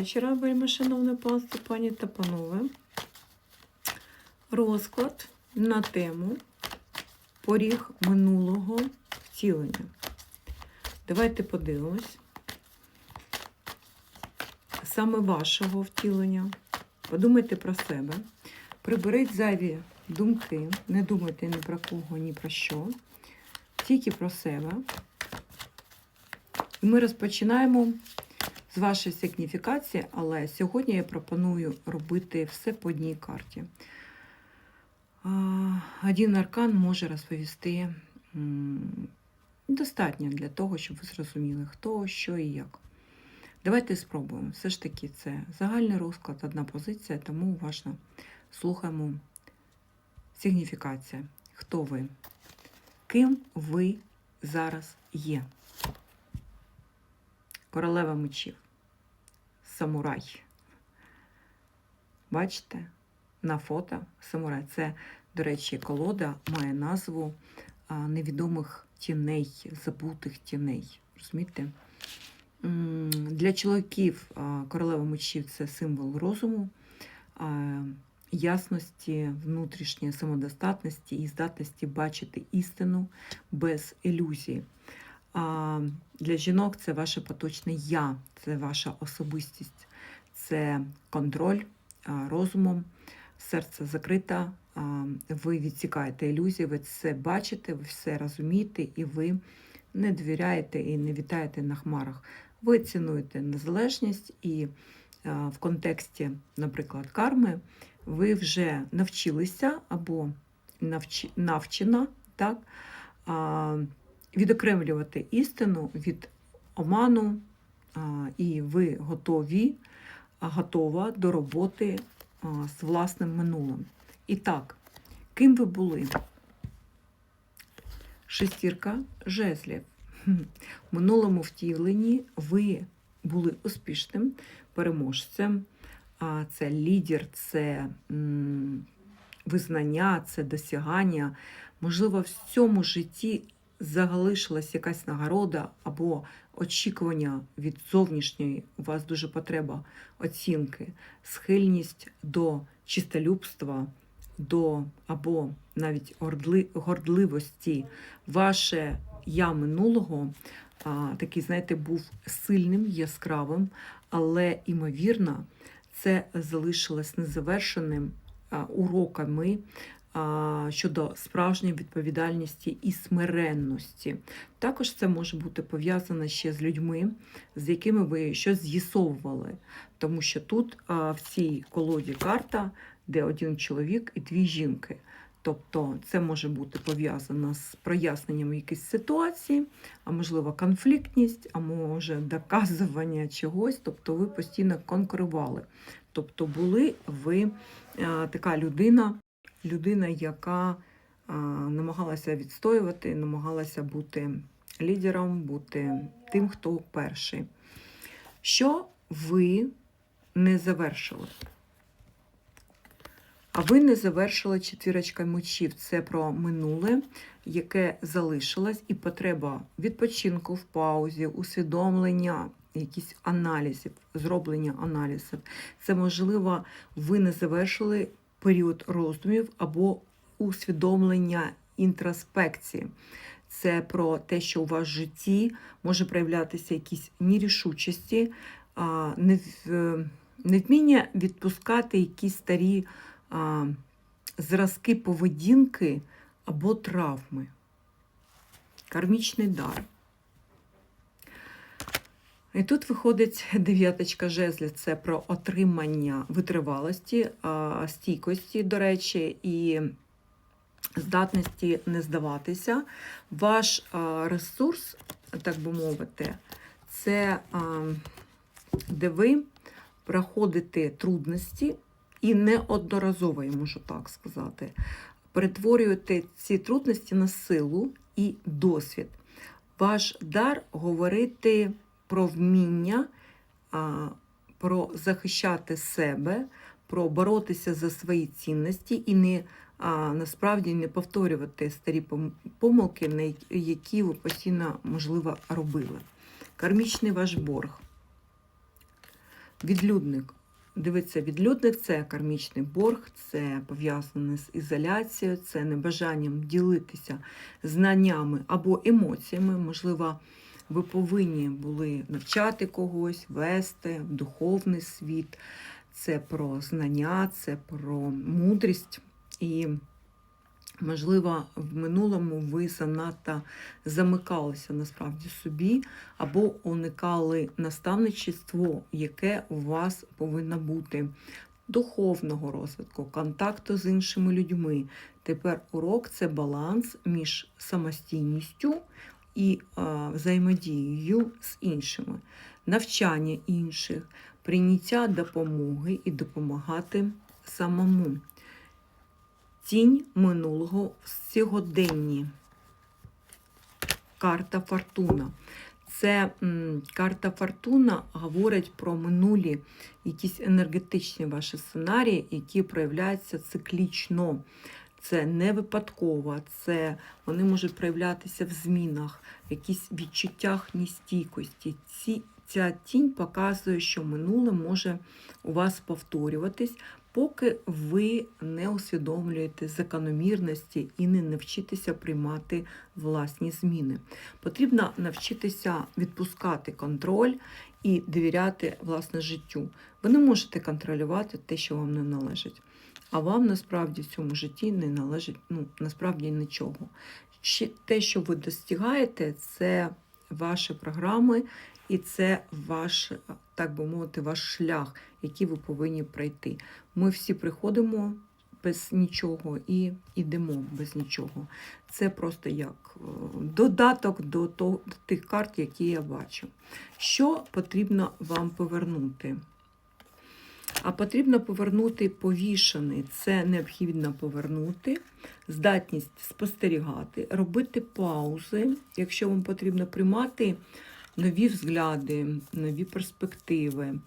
вечора, вельми шановне панство, пані та панове. Розклад на тему поріг минулого втілення. Давайте подивимось. Саме вашого втілення. Подумайте про себе. Приберіть зайві думки. Не думайте ні про кого, ні про що. Тільки про себе. І ми розпочинаємо з вашої сигніфікації, але сьогодні я пропоную робити все по одній карті. Один аркан може розповісти достатньо для того, щоб ви зрозуміли, хто, що і як. Давайте спробуємо. Все ж таки, це загальний розклад, одна позиція, тому уважно слухаємо сигніфікація. Хто ви? Ким ви зараз є? Королева мечів. Самурай. Бачите? На фото самурай. Це, до речі, колода має назву невідомих тіней, забутих тіней. Розумієте? Для чоловіків королева мечів це символ розуму, ясності, внутрішньої самодостатності і здатності бачити істину без ілюзії. Для жінок це ваше поточне я, це ваша особистість, це контроль розумом, серце закрите, ви відсікаєте ілюзії, ви все бачите, ви все розумієте, і ви не довіряєте і не вітаєте на хмарах. Ви цінуєте незалежність і в контексті, наприклад, карми, ви вже навчилися або навчена, так? Відокремлювати істину від оману, і ви готові, готова до роботи з власним минулим. І так, ким ви були? Шестірка жезлів. В минулому втіленні ви були успішним переможцем. Це лідер, це визнання, це досягання. Можливо, в цьому житті залишилась якась нагорода або очікування від зовнішньої, у вас дуже потреба оцінки, схильність до чистолюбства, до або навіть гордли, гордливості. Ваше я минулого такий, знаєте, був сильним, яскравим, але імовірно, це залишилось незавершеним уроками щодо справжньої відповідальності і смиренності. Також це може бути пов'язано ще з людьми, з якими ви щось з'ясовували. Тому що тут в цій колоді карта, де один чоловік і дві жінки. Тобто це може бути пов'язано з проясненням якоїсь ситуації, а можливо конфліктність, а може доказування чогось. Тобто ви постійно конкурували. Тобто були ви така людина, людина, яка намагалася відстоювати, намагалася бути лідером, бути тим, хто перший. Що ви не завершили? А ви не завершили четвірочка мечів. Це про минуле, яке залишилось, і потреба відпочинку в паузі, усвідомлення, якісь аналізів, зроблення аналізів. Це можливо, ви не завершили період роздумів або усвідомлення інтроспекції. Це про те, що у вас в житті може проявлятися якісь нерішучості, невміння відпускати якісь старі зразки поведінки або травми. Кармічний дар. І тут виходить дев'яточка жезлів. Це про отримання витривалості, стійкості, до речі, і здатності не здаватися. Ваш ресурс, так би мовити, це де ви проходите трудності і неодноразово, я можу так сказати, перетворюєте ці трудності на силу і досвід. Ваш дар говорити про вміння, про захищати себе, про боротися за свої цінності і не насправді не повторювати старі помилки, які ви постійно, можливо, робили. Кармічний ваш борг. Відлюдник. Дивіться, відлюдник це кармічний борг, це пов'язане з ізоляцією, це небажанням ділитися знаннями або емоціями. Можливо, ви повинні були навчати когось, вести в духовний світ. Це про знання, це про мудрість. І, можливо, в минулому ви занадто замикалися насправді собі, або уникали наставничество, яке у вас повинно бути. Духовного розвитку, контакту з іншими людьми. Тепер урок це баланс між самостійністю і взаємодією з іншими, навчання інших, прийняття допомоги і допомагати самому. Тінь минулого в сьогоденні. Карта Фортуна. Це м, карта Фортуна говорить про минулі якісь енергетичні ваші сценарії, які проявляються циклічно. Це не випадково, це вони можуть проявлятися в змінах, в якісь відчуттях нестійкості. Ці, ця тінь показує, що минуле може у вас повторюватись, поки ви не усвідомлюєте закономірності і не навчитеся приймати власні зміни. Потрібно навчитися відпускати контроль і довіряти власне життю. Ви не можете контролювати те, що вам не належить. А вам насправді в цьому житті не належить ну, насправді нічого. Те, що ви достигаєте, це ваші програми і це ваш, так би мовити, ваш шлях, який ви повинні пройти. Ми всі приходимо без нічого і йдемо без нічого. Це просто як е, додаток до тих карт, які я бачу. Що потрібно вам повернути? А потрібно повернути повішений. Це необхідно повернути, здатність спостерігати, робити паузи, якщо вам потрібно приймати нові взгляди, нові перспективи.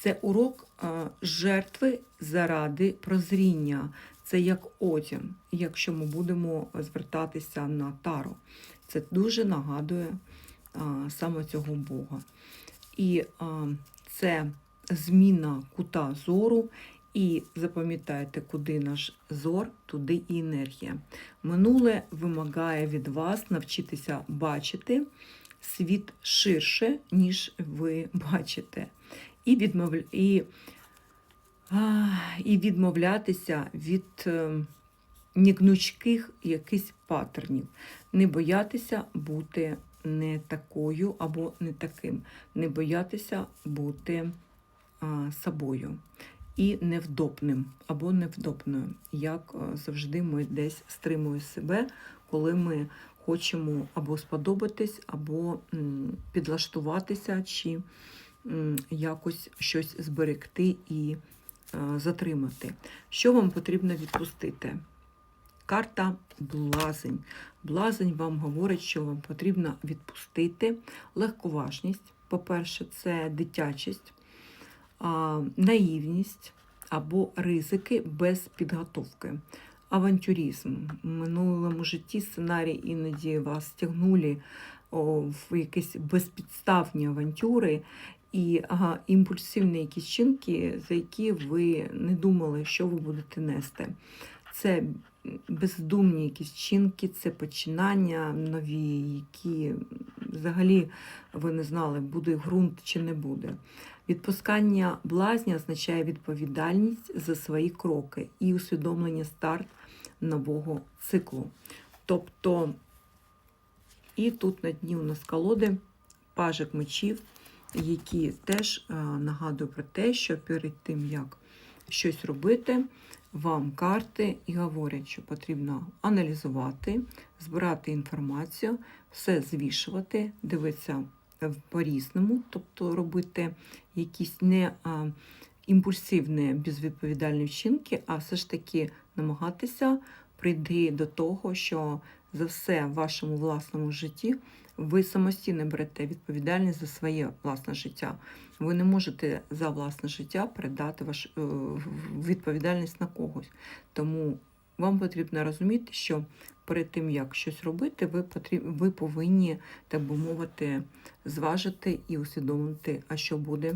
Це урок жертви заради прозріння. Це як одяг, якщо ми будемо звертатися на тару. Це дуже нагадує саме цього Бога. І це зміна кута зору. І запам'ятайте, куди наш зор, туди і енергія. Минуле вимагає від вас навчитися бачити світ ширше, ніж ви бачите. І, відмов... і, і відмовлятися від е, негнучких якихось паттернів. Не боятися бути не такою або не таким. Не боятися бути а, собою. І невдобним або невдобною, як е, завжди ми десь стримуємо себе, коли ми хочемо або сподобатись, або підлаштуватися, чи якось щось зберегти і е, затримати. Що вам потрібно відпустити? Карта блазень. Блазень вам говорить, що вам потрібно відпустити легковажність. По-перше, це дитячість, наївність або ризики без підготовки. Авантюризм. В минулому житті сценарій іноді вас тягнули в якісь безпідставні авантюри і ага, імпульсивні якісь чинки, за які ви не думали, що ви будете нести. Це бездумні якісь чинки, це починання нові, які взагалі ви не знали, буде ґрунт чи не буде. Відпускання блазня означає відповідальність за свої кроки і усвідомлення старт нового циклу. Тобто, і тут на дні у нас колоди пажик мечів, які теж е, нагадують про те, що перед тим, як щось робити, вам карти і говорять, що потрібно аналізувати, збирати інформацію, все звішувати, дивитися по-різному, тобто робити якісь не а, імпульсивні, безвідповідальні вчинки, а все ж таки намагатися прийти до того, що за все в вашому власному житті ви самостійно берете відповідальність за своє власне життя. Ви не можете за власне життя передати ваш, е, відповідальність на когось. Тому вам потрібно розуміти, що перед тим, як щось робити, ви потріб... ви повинні, так би мовити, зважити і усвідомити, а що буде